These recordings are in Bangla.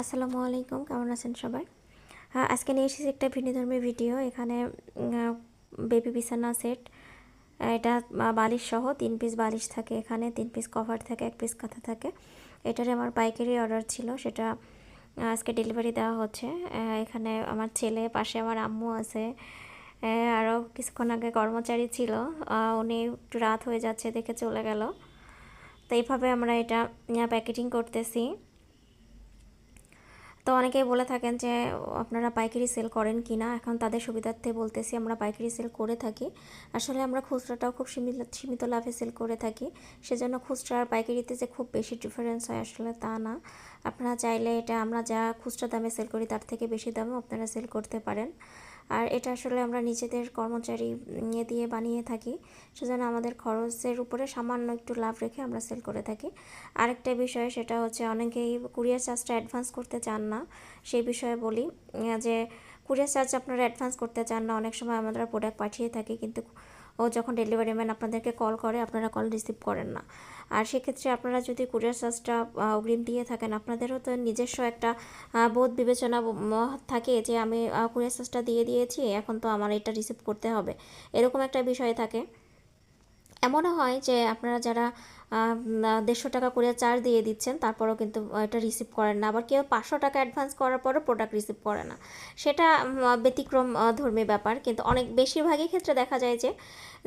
আসসালামু আলাইকুম, কেমন আছেন সবাই? আজকে নিয়ে এসেছি একটা ভিন্নধর্মী ভিডিও। এখানে বেবি বিছানা সেট। এটা বালিশ সহ তিন পিস বালিশ থাকে এখানে, তিন পিস কভার থাকে, এক পিস কাঁথা থাকে। এটার আমার পাইকারি অর্ডার ছিল, সেটা আজকে ডেলিভারি দেওয়া হচ্ছে। এখানে আমার ছেলে, পাশে আমার আম্মু আছে। আরও কিছুক্ষণ আগে কর্মচারী ছিল। উনি একটু রাত হয়ে যাচ্ছে, দেখে চলে গেল। তো এইভাবে আমরা এটা প্যাকেটিং করতেছি। তো অনেকেই বলে থাকেন যে, আপনারা পাইকারি সেল করেন কি না? এখন তাদের সুবিধার্থে বলতেছি, আমরা পাইকারি সেল করে থাকি। আসলে আমরা খুচরাটাও খুব সীমিত সীমিত লাভে সেল করে থাকি। সেজন্য খুচরা আর পাইকারিতে যে খুব বেশি ডিফারেন্স হয় আসলে তা না। আপনারা চাইলে এটা, আমরা যা খুচরা দামে সেল করি তার থেকে বেশি দামে আপনারা সেল করতে পারেন। আর এটা আসলে আমরা নিজেদের কর্মচারী দিয়ে বানিয়ে থাকি। সেজন্য আমাদের খরচের উপরে সামান্য একটু লাভ রেখে আমরা সেল করে থাকি। আরেকটা বিষয় সেটা হচ্ছে অনেকেই কুরিয়ার চার্জটা অ্যাডভান্স করতে চান না। সেই বিষয়ে বলি যে কুরিয়ার চার্জ আপনারা অ্যাডভান্স করতে চান না, অনেক সময় আমরা প্রোডাক্ট পাঠিয়ে থাকি, কিন্তু ও যখন ডেলিভারি ম্যান আপনাদেরকে কল করে, আপনারা কল রিসিভ করেন না। আর সেক্ষেত্রে আপনারা যদি কুরিয়ার চার্জটা অগ্রিম দিয়ে থাকেন, আপনাদেরও তো নিজস্ব একটা বোধ বিবেচনা থাকে যে আমি কুরিয়ার চার্জটা দিয়ে দিয়েছি, এখন তো আমার এটা রিসিভ করতে হবে। এরকম একটা বিষয় থাকে। এমনও হয় যে আপনারা যারা দেড়শো টাকা করে চার্জ দিয়ে দিচ্ছেন, তারপরও কিন্তু এটা রিসিভ করেন না। আবার কেউ পাঁচশো টাকা অ্যাডভান্স করার পরও প্রোডাক্ট রিসিভ করে না। সেটা ব্যতিক্রম ধর্মী ব্যাপার। কিন্তু অনেক, বেশিরভাগই ক্ষেত্রে দেখা যায় যে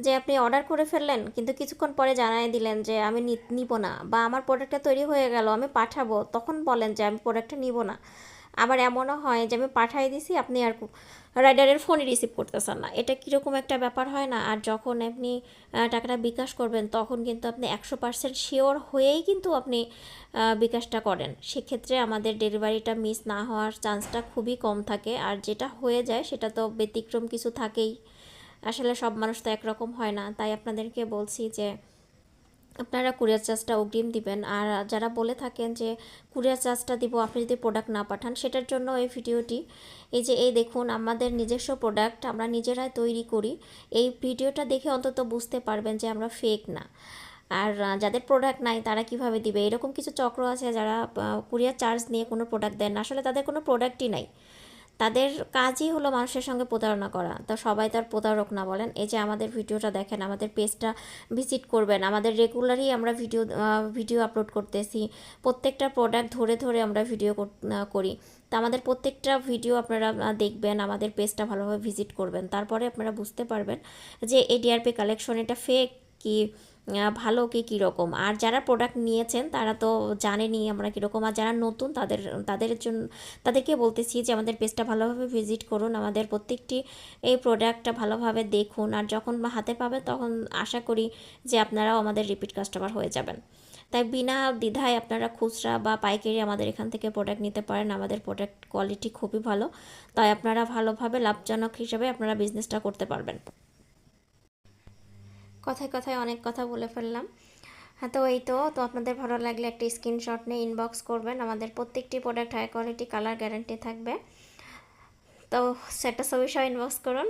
যে আপনি অর্ডার করে ফেললেন, কিন্তু কিছুক্ষণ পরে জানাই দিলেন যে, আমি নিব না বা, আমার প্রোডাক্টটা তৈরি হয়ে গেল, আমি পাঠাবো। তখন বলেন যে, আমি প্রোডাক্টটা নিব না। আবার এমনও হয় যে আমি পাঠাই দিছি, আপনি আর রাইডারের ফোনই রিসিভ করতেছেন না। এটা কীরকম একটা ব্যাপার হয় না? আর যখন আপনি টাকাটা বিকাশ করবেন, তখন কিন্তু আপনি একশো পার্সেন্ট শিওর হয়েই কিন্তু আপনি বিকাশটা করেন। সেক্ষেত্রে আমাদের ডেলিভারিটা মিস না হওয়ার চান্সটা খুবই কম থাকে। আর যেটা হয়ে যায়, সেটা তো ব্যতিক্রম কিছু থাকেই। আসলে সব মানুষ তো একরকম হয় না। তাই আপনাদেরকে বলছি যে আপনারা কুরিয়ার চার্জটা অগ্রিম দিবেন। আর যারা বলে থাকেন যে কুরিয়ার চার্জটা দিব, আপনি যদি প্রোডাক্ট না পাঠান, সেটার জন্য এই ভিডিওটি, এই যে এই দেখুন, আমাদের নিজস্ব প্রোডাক্ট আমরা নিজেরাই তৈরি করি। এই ভিডিওটা দেখে অন্তত বুঝতে পারবেন যে আমরা ফেক না। আর যাদের প্রোডাক্ট নাই, তারা কীভাবে দিবে? এরকম কিছু চক্র আছে যারা কুরিয়ার চার্জ নিয়ে কোনো প্রোডাক্ট দেন আসলে তাদের কোনো প্রোডাক্টই নাই। তাদের কাজই হলো মানুষের সঙ্গে প্রতারণা করা। তো সবাই তার প্রতারক না বলেন। এই যে আমাদের ভিডিওটা দেখেন, আমাদের পেজটা ভিজিট করবেন। আমাদের রেগুলারই আমরা ভিডিও ভিডিও আপলোড করতেছি। প্রত্যেকটা প্রোডাক্ট ধরে ধরে আমরা ভিডিও করি তো আমাদের প্রত্যেকটা ভিডিও আপনারা দেখবেন, আমাদের পেজটা ভালোভাবে ভিজিট করবেন। তারপরে আপনারা বুঝতে পারবেন যে এই ডিআরপি কালেকশন এটা ফেক কি? ভালো কি কীরকম? আর যারা প্রোডাক্ট নিয়েছেন, তারা তো জানেনই আমরা কীরকম। আর যারা নতুন, তাদের তাদের জন্য, তাদেরকে বলতেছি যে আমাদের পেজটা ভালোভাবে ভিজিট করুন। আমাদের প্রত্যেকটি এই প্রোডাক্টটা ভালোভাবে দেখুন। আর যখন হাতে পাবেন, তখন আশা করি যে আপনারাও আমাদের রিপিট কাস্টমার হয়ে যাবেন। তাই বিনা দ্বিধায় আপনারা খুচরা বা পাইকারি আমাদের এখান থেকে প্রোডাক্ট নিতে পারেন। আমাদের প্রোডাক্ট কোয়ালিটি খুবই ভালো। তাই আপনারা ভালোভাবে, লাভজনক হিসাবে আপনারা বিজনেসটা করতে পারবেন। কথায় কথায় অনেক কথা বলে ফেললাম। হ্যাঁ তো এই তো তো আপনাদের ভালো লাগলে একটা স্ক্রিনশট নিয়ে ইনবক্স করবেন। আমাদের প্রত্যেকটি product high quality colour guarantee থাকবে। তো সেটা ছবি সহ ইনবক্স করুন।